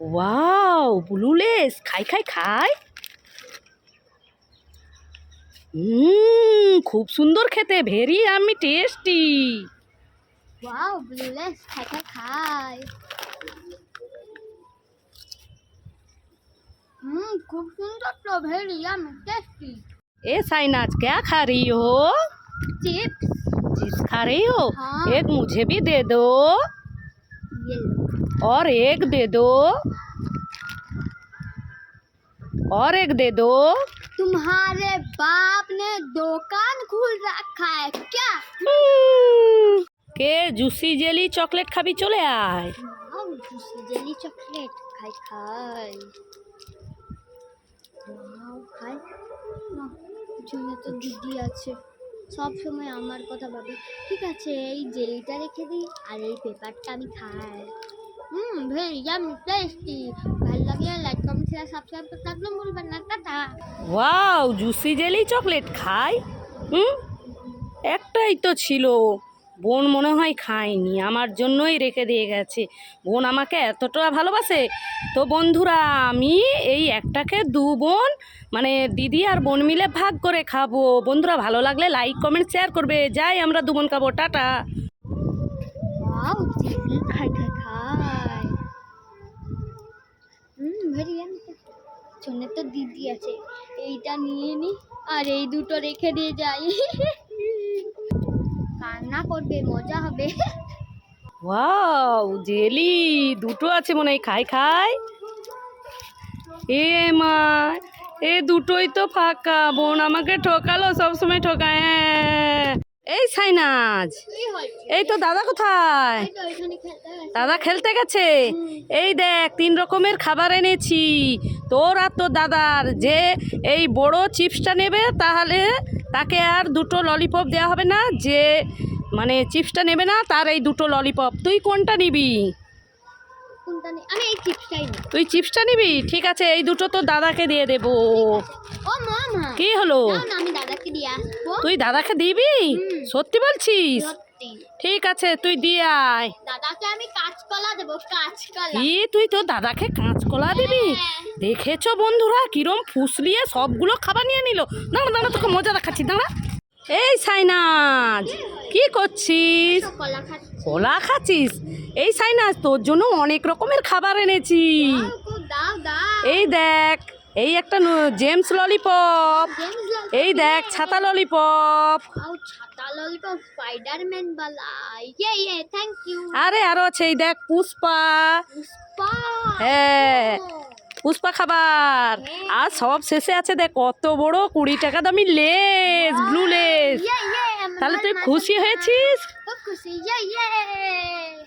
Wow ব্লুলেস খাই খাই খাই হুম খুব সুন্দর খেতে ভেরি আমি টেস্টি ওয়াও ব্লুলেস খাই খাই খাই হুম খুব সুন্দর তো ভেরি আমি টেস্টি ए साइनाज क्या खा रही हो चिप्स चिप्स खा रही हो हाँ। एक मुझे भी दे दो ये लो और एक दे दो और एक दे दो तुम्हारे बाप ने दुकान खोल रखा है क्या हम्म, के जूसी जेली चॉकलेट खाबी चले आय वाओ जूसी जेली चॉकलेट खाई खाई ওয়াও খাই না জন্য তো দিদি আছে সব সময় আমার কথা ভাবে ঠিক আছে এই জেলিটা রেখে দিই আর এই পেপারটা আমি খাই হুম ভেরি ইয়াম টেস্টি। ভালো লাগে লাইক কমেন্ট শেয়ার সাবস্ক্রাইব করতে একদম ভুলবেন না tata. Wow juicy jelly chocolate খাই? হুম? একটাই তো ছিল। বোন মনে হয় খায়নি আমার জন্যই রেখে দিয়ে গেছে। বোন আমাকে এতটা ভালোবাসে। তো বন্ধুরা আমি এই একটাকে দু বোন মানে দিদি আর বোন মিলে ভাগ করে খাব। বন্ধুরা ভালো লাগলে লাইক কমেন্ট শেয়ার করবে। যাই আমরা দু বোন খাব। টাটা ওয়াও জেলি খাই খাই খাই হুম ভেরি ইয়াম জন্য তো দিদি আছে। এইটা নিয়ে নি, আর এই দুটো রেখে দিয়ে যাই। কান্না করবে, মজা হবে। ওয়াও, জেলি, দুটো আছে মনে হয়, খাই খাই। এ মা, এ দুটোই তো ফাঁকা, বোন আমাকে ঠকালো, সবসময় ঠকায় হ্যাঁ। এই সাইনাজ এই তো দাদা কোথায়। দাদা খেলতে গেছে। এই দেখ তিন রকমের খাবার এনেছি। তোর আর তোর দাদার। যে এই বড় চিপসটা নেবে তাহলে তাকে আর দুটো ললিপপ দেওয়া হবে না। যে মানে চিপসটা নেবে না তার এই দুটো ললিপপ তুই কোনটা নিবি? আমি এই চিপসটাই নেব। তুই চিপসটা নিবি? ঠিক আছে এই দুটো তো দাদাকে দিয়ে দেবো। ও মা মা। কি হলো? আমি দাদাকে দিয়ে আসব। তুই দাদাকে দিবি? সত্যি বলছিস? ঠিক আছে তুই দিয়ে আয়। দাদাকে আমি কাঁচকলা দেবো কাঁচকলা। কি তুই তো দাদাকে কাঁচকলা দিবি? হ্যাঁ। দেখেছ বন্ধুরা কিরম ফুসলিয়ে সবগুলো খাবার নিয়ে নিল। দাঁড়া দাঁড়া তোকে মজা দেখাচ্ছি দাঁড়া। এই সাইনাজ কি করছিস? কলা খাচ্ছি। কলা খাচ্ছিস? এই সাইনাজ তোর জন্য অনেক রকমের খাবার এনেছি। এই দেখ এই একটা জেমস ললিপপ। এই দেখ ছাতা ললিপপ। ইয়ে ইয়ে আরে আরও আছে এই দেখ পুষ্পা। পুষ্পা হ্যাঁ পুষ্পা খাবার। আর সব শেষে আছে দেখ কত বড় কুড়ি টাকা দামি লেস ব্লু লেস। তাহলে তুই খুশি হয়েছিস? খুশি ইয়ে ইয়ে